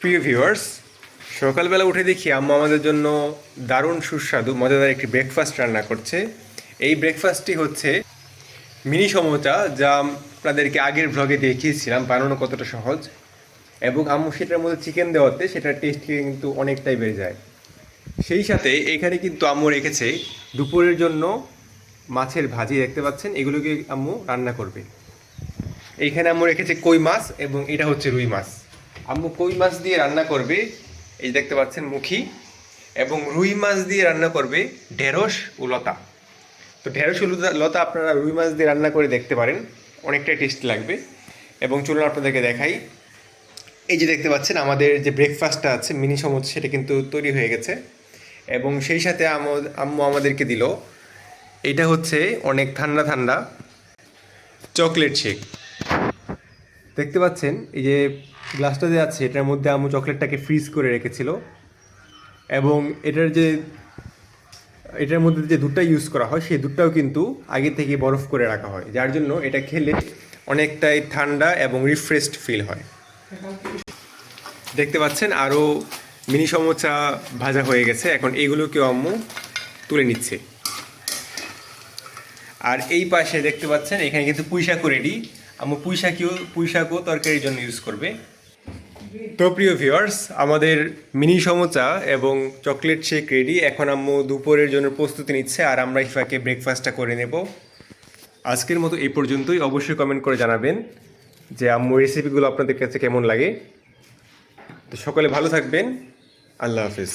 প্রিয় ভিউয়ার্স সকালবেলা উঠে দেখি আম্মা আমাদের জন্য দারুণ সুস্বাদু, মজাদার একটি ব্রেকফাস্ট রান্না করছে। এই ব্রেকফাস্টটি হচ্ছে মিনি সমোচা যা আপনাদেরকে আগের ভ্লগে দেখিয়েছিলাম, বানানো কতটা সহজ। এবং আম্মু সেটার মধ্যে চিকেন দেওয়াতে সেটার টেস্ট কিন্তু অনেকটাই বেড়ে যায়। সেই সাথে এখানে কিন্তু আম্মু রেখেছে দুপুরের জন্য মাছের ভাজি, দেখতে পাচ্ছেন? এগুলোকে আম্মু রান্না করবে। এইখানে আম্মু রেখেছে কই মাছ এবং এটা হচ্ছে রুই মাছ। আম্মু কই মাছ দিয়ে রান্না করবে? এই দেখতে পাচ্ছেন মুখী এবং রুই মাছ দিয়ে রান্না করবে ঢেঁড়স ও লতা। তো ঢেঁড়স ও লতা- আপনারা রুই মাছ দিয়ে রান্না করে দেখতে পারেন, অনেকটাই টেস্টি লাগবে। এবং চলুন আপনাদেরকে দেখাই। এই যে দেখতে পাচ্ছেন আমাদের যে ব্রেকফাস্টটা আছে, মিনি সমুচ সেটা কিন্তু তৈরি হয়ে গেছে। এবং সেই সাথে আমো- আম্মু আমাদেরকে দিল, এটা হচ্ছে অনেক ঠান্ডা ঠান্ডা চকলেট শেক। দেখতে পাচ্ছেন এই যে গ্লাসটা যে আছে, এটার মধ্যে আম্মু চকলেটটাকে ফ্রিজ করে রেখেছিল। এবং এটার যে, এটার মধ্যে যে দুধটা ইউজ করা হয়, সেই দুধটাও কিন্তু আগে থেকে বরফ করে রাখা হয়। যার জন্য এটা খেলে অনেকটাই ঠান্ডা এবং রিফ্রেশড ফিল হয়। দেখতে পাচ্ছেন আরও মিনি সমোচা ভাজা হয়ে গেছে। এখন এগুলোকেও আম্মু তুলে নিচ্ছে। আর এই পাশে দেখতে পাচ্ছেন, এখানে কিন্তু পুঁইশাকও রেডি আম্মু পুঁইশাকিও, পুঁইশাকও তরকারির জন্য ইউজ করবে। তো প্রিয় ভিওয়ার্স আমাদের মিনি সমোচা এবং চকলেট শেক রেডি। এখন আম্মু দুপুরের জন্য প্রস্তুতি নিচ্ছে আর আমরা ইফাকে ব্রেকফাস্টটা করে নেব। আজকের মতো এই পর্যন্তই। অবশ্যই কমেন্ট করে জানাবেন যে আম্মু রেসিপিগুলো আপনাদের কাছে কেমন লাগে। তো সকলে ভালো থাকবেন। আল্লাহ হাফিজ।